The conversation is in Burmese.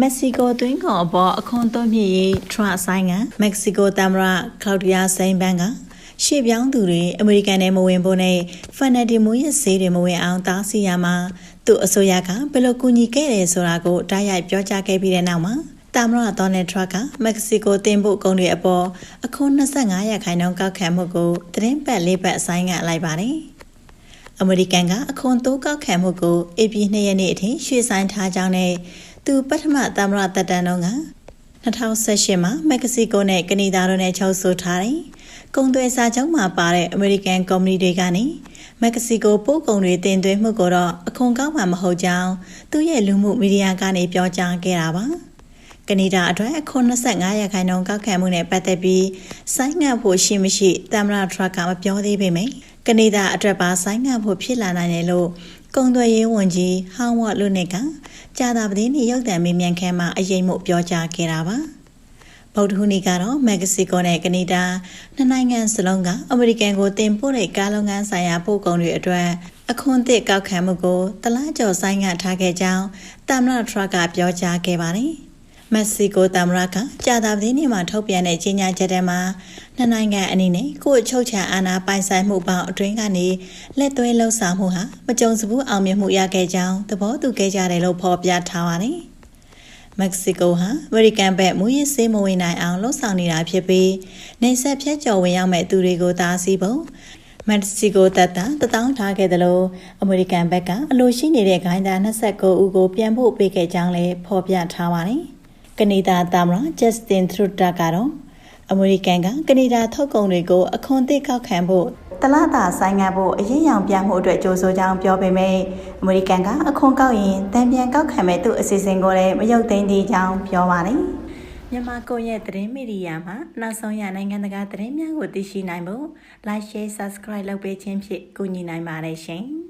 မက္ကဆီကိုတွင်းကောင်အပေါ်အခွန်သွင်းမြစ်ရေးထရဆိုင်ကမက္ကဆီကိုသမ္မတကလောက်ဒီယာစိန်ဘန်ကရှေ့ပြောင်းသူတွေအမေရိကန်နဲ့မဝင်ဖို့နဲ့ဖန်နက်တီမူရဲ့ဈေးတွေမဝင်အောင်တားဆီးရမှာသူ့အစိုးရကဘယ်လိုကူညီခဲ့တယ်ဆိုတာကိုတိုက်ရိုက်ပြောကြားခဲ့ပြီးတဲ့နောက်မှာတမရဒေါ်နယ်ထရက်ကမက္ကဆီကိုတင်ပို့ကုန်တွေအပေါ်အခွန်25ရာခိုင်နှုန်းကောက်ခံမှုကိုသတင်းပတ်လေးပတ်အဆိုင်ကလိုက်ပါတယ်။အမေရိကန်ကအခွန်တိုးကောက်ခံမှုကိုအေပီ2ရက်နေ့အထိရွှေ့ဆိုင်းထားကြောင်းနဲ့ သူပထမသမ္မတတက်တန်းတုန်းက2018မှာမက္ကဆီကိုနဲ့ကနေဒါတို့နဲ့ချုပ်ဆိုထားတယ်။ကုန်သွယ်စာချုပ်မှာပါတဲ့အမေရိကန်ကုမ္ပဏီတွေကနေမက္ကဆီကိုပို့ကုန်တွေတင်သွင်းမှုကိုတော့အခွန်ကောက်မှာမဟုတ်ကြောင်းသူ့ရဲ့လူမှုမီဒီယာကနေပြောကြားခဲ့တာပါ။ကနေဒါအတွက်အခွန်25ရာခိုင်နှုန်းကောက်ခံမှုနဲ့ပတ်သက်ပြီးဆိုင်းငံ့ဖို့ရှိမရှိသမ္မတထရက်ကမပြောသေးပေမယ့်ကနေဒါအတွက်ပါဆိုင်းငံ့ဖို့ဖြစ်လာနိုင်တယ်လို့ ကုန်သွယ်ရေးဝန်ကြီးဟောင်းဝတ်လူနစ်ကကြာသာပတိနေ့ရုပ်သံမေးမြန်းခန်းမှာအရေးမှုပြောကြားခဲ့တာပါဗုဒ္ဓဟူးနေ့ကတော့မက္ကဆီကိုနဲ့ကနေဒါနှစ်နိုင်ငံစလုံးကအမေရိကန်ကိုတင်ပို့တဲ့ကားလုပ်ငန်းဆိုင်ရာပို့ကုန်တွေအတွက်အခွန်သစ်ကောက်ခံမှုကိုတလားကျော်ဆိုင်ငံ့ထားခဲ့ကြောင်းသမ္မတထရက်ကပြောကြားခဲ့ပါတယ်မက္ကဆီကိုသမ္မတကကြာသာပတိနေ့မှာထုတ်ပြန်တဲ့ကြေညာချက်ထဲမှာ နှစ်နိုင်ငံအနေနဲ့ကိုယ့်အချုပ်ချာအာဏာပိုင်ဆိုင်မှုပေါင်းအတွင်းကနေလက်သွဲလှုပ်ဆောင်မှုဟာမကြုံစဘူးအောင်မြင်မှုရခဲ့ကြောင်းသဘောတူခဲ့ကြတယ်လို့ဖော်ပြထားပါတယ်။မက္ကဆီကိုဟာအမေရိကန်ဘက်မူရစ်ဆေးမဝင်နိုင်အောင်လှုံ့ဆော်နေတာဖြစ်ပြီးနေဆက်ဖြတ်ကျော်ဝင်ရောက်မဲ့သူတွေကိုတားဆီးဖို့မက္ကဆီကိုတပ်သားတထောင်ထားခဲ့တယ်လို့အမေရိကန်ဘက်ကအလိုရှိနေတဲ့ဂိုင်းသား29ဦးကိုပြန်ဖို့ပေးခဲ့ကြောင်းလည်းဖော်ပြထားပါတယ်။ကနေဒါသမ္မတဂျက်စတင်ထရူတာကတော့ အမေရိကန်ကကနေဒါထုတ်ကုန်တွေကိုအခွန်သစ်ကောက်ခံဖို့တလတာဆိုင်ငံ့ဖို့အရေးရောင်ပြမှုအတွက်ကြိုးဆိုကြောင်းပြောပေမဲ့အမေရိကန်ကအခွန်ကောက်ရင်တံပြန်ကောက်ခံမဲ့သူ့အစီအစဉ်ကိုလည်းမရုပ်သိမ်းသေးကြောင်းပြောပါတယ်။မြန်မာကွန်ရက်သတင်းမီဒီယာမှာနောက်ဆုံးရနိုင်ငံတကာသတင်းများကိုသိရှိနိုင်ဖို့ Like Share Subscribe လုပ်ပေးခြင်းဖြင့်ကူညီနိုင်ပါတယ်ရှင်။